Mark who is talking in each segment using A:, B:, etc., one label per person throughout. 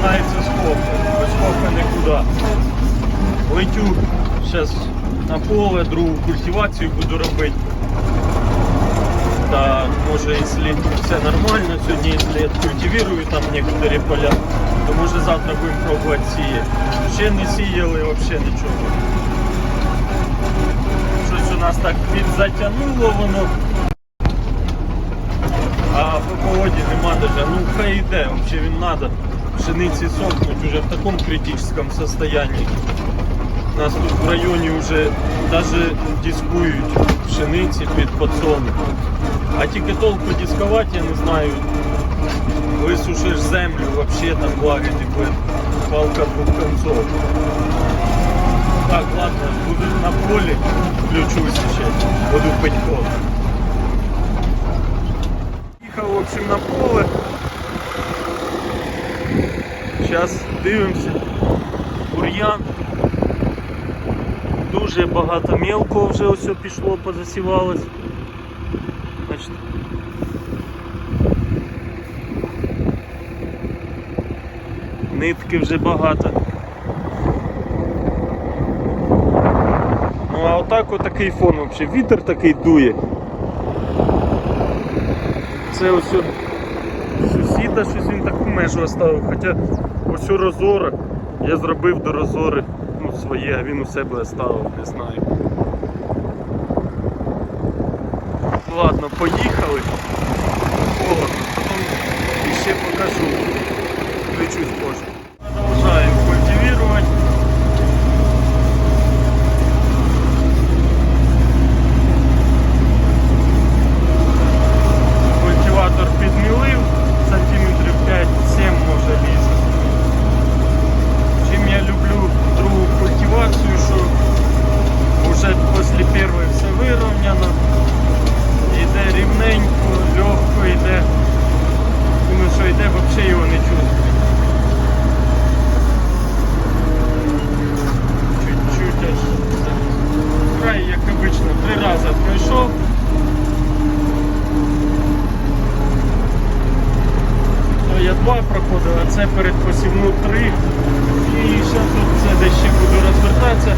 A: починається скока. Без скока нікуди. Летю зараз на поле, другу культивацію буду робити. Та може, якщо все нормально, сьогодні, якщо культивірую там некоторі поля, то може завтра будемо пробувати сіяти. Ще не сіяли взагалі нічого. Щось у нас так підзатягнуло воно. А по погоді нема даже. Ну хай йде, взагалі він треба. Пшениці сохнуть уже в такому критичному состоянии. Нас тут в районі вже навіть дискують пшениці під подсолнух. А тільки толку дискувати, я не знаю. Висушиш землю, взагалі там влаги типу палка двух концов. Так, ладно, буду на полі, включусь ще, буду пить кофе. Їхав, в общем, на поле. Зараз дивимося. Бур'ян. Дуже багато мелкого вже ось пішло, позасівалось. Значить, нитки вже багато. Ну а отак отакий фон взагалі. Вітер такий дує. Це ось сусіда щось він таку межу оставив. Хоча ось розору я зробив до розори ну, своє, а він у себе оставив, не знаю. Ладно, поїхали. Холодно, потім ще покажу. Включусь позже. Продовжаємо культивувати. Культиватор підмілив, сантиметрів 5-7 може лізе. Чим я люблю другу культивацію, що вже після першої все вирівняно, йде рівненько, легко йде. Думаю, що йде, взагалі його не чувствую. Чуть-чуть аж так. край, як обично, три рази пройшов. То я два проходив, а це три. І зараз тут це десь ще буду розвертатися.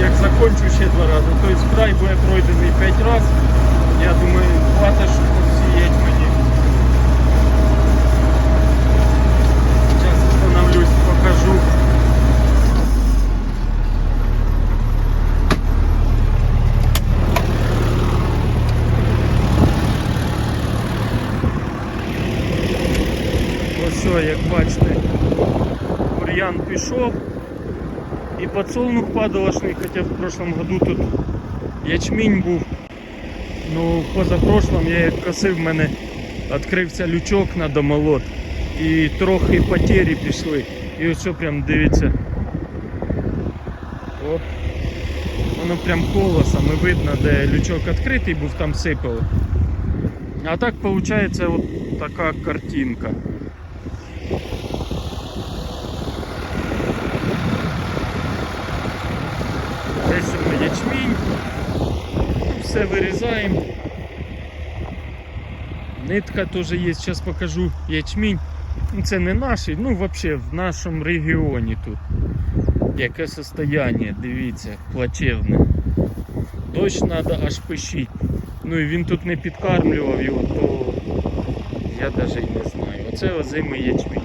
A: Як закончу ще два рази. Тобто край буде пройдений п'ять разів. Я думаю, хватить, щоб посіяти мені. Зараз остановлюсь, покажу. Ось, о, як бачите, бур'ян пішов. І подсолнух падалошний, хоча в прошлом году тут ячмінь був. Ну, позапрошлом я як косив, в мене відкрився лючок на домолот. І трохи потері пішли. І ось що прям дивіться. О, воно прям і видно, де лючок відкритий був, там сипало. А так виходить от така картинка. Десь у мене ячмінь. Все вирізаємо. Нитка теж є, зараз покажу ячмінь. Ну, Це не наш, ну взагалі в нашому регіоні тут. Яке состояние, дивіться, плачевне. Дощ треба аж пищить. Ну і він тут не підкармлював його, то я навіть і не знаю. Оце озимий ячмінь.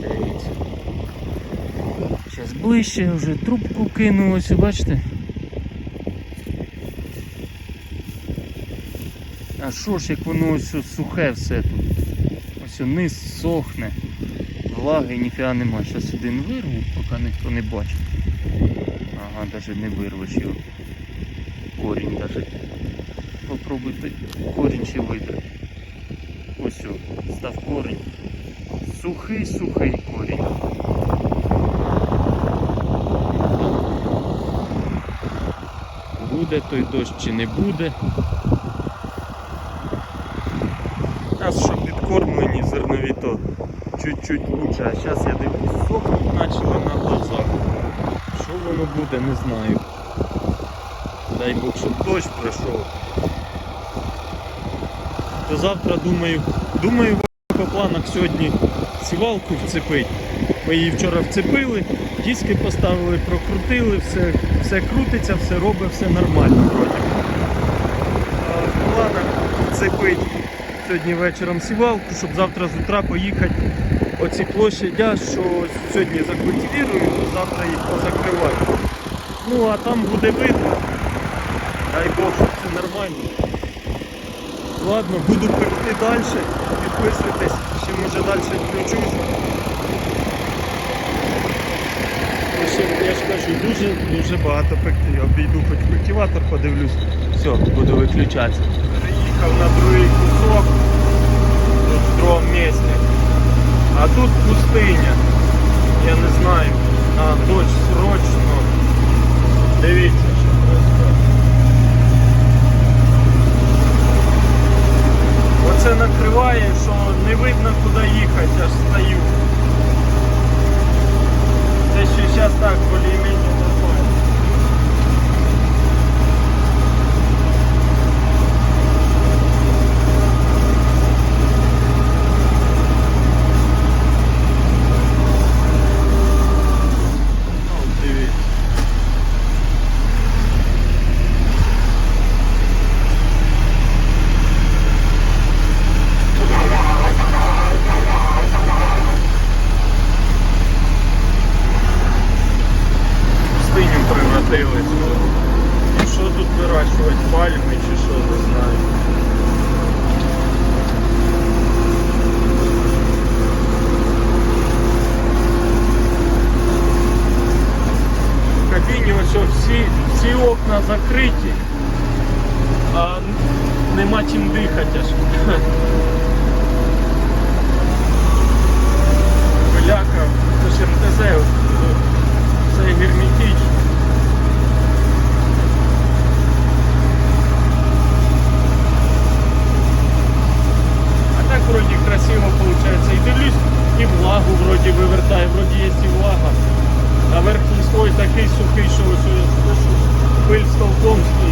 A: Дивіться. Зараз ближче вже трубку кинулось, бачите? А що ж, як воно ось сухе все тут. Ось низ сохне. Влаги ніфіга нема. Зараз один вирву, поки ніхто не бачить. Ага, навіть не вирвеш його. Корінь навіть. Попробуйте корінь ще вибрати. Ось о, став корінь. Сухий, сухий корінь. Буде той дощ чи не буде. А що підкормлені зернові, то чуть-чуть лучше. А зараз я дивлюсь, сохнуть почали на глазах. Що воно буде, не знаю. Дай Бог, щоб дощ пройшов. То завтра думаю, думаю По планах сьогодні сівалку вцепити. Ми її вчора вцепили, диски поставили, прокрутили, все, все крутиться, все робить, все нормально вроді. В планах вцепити сьогодні вечором сівалку, щоб завтра з утра поїхати оці площадя, що сьогодні закультивірую, завтра їх позакриваю. Ну а там буде видно. Дай Бог, щоб це нормально. Ладно, буду пекти далі. Підписуйтесь, ще може далі включусь. Ну, Я ж кажу, дуже дуже багато пекти. Я обійду хоч культиватор, подивлюсь. Все, буду виключатися. Переїхав на другий кусок. Тут в другому місці. А тут пустиня. Я не знаю. А, дощ срочно. Дивіться, що происходит. Оце накриває, що не видно куди їхати, аж стою. Це ще зараз так более-менее нормально. Ну, дивіться. пустиню превратились. І що тут вирощувати? Пальми чи що, не знаю. В кабіні ось ось всі, всі окна закриті, а нема чим дихати аж. Пиляка, це ж МТЗ, це герметично. А так вроді красиво получается. І дивлюсь, і влагу вроді вивертає, вроді є і влага. Такий сухий, що пиль стовпом.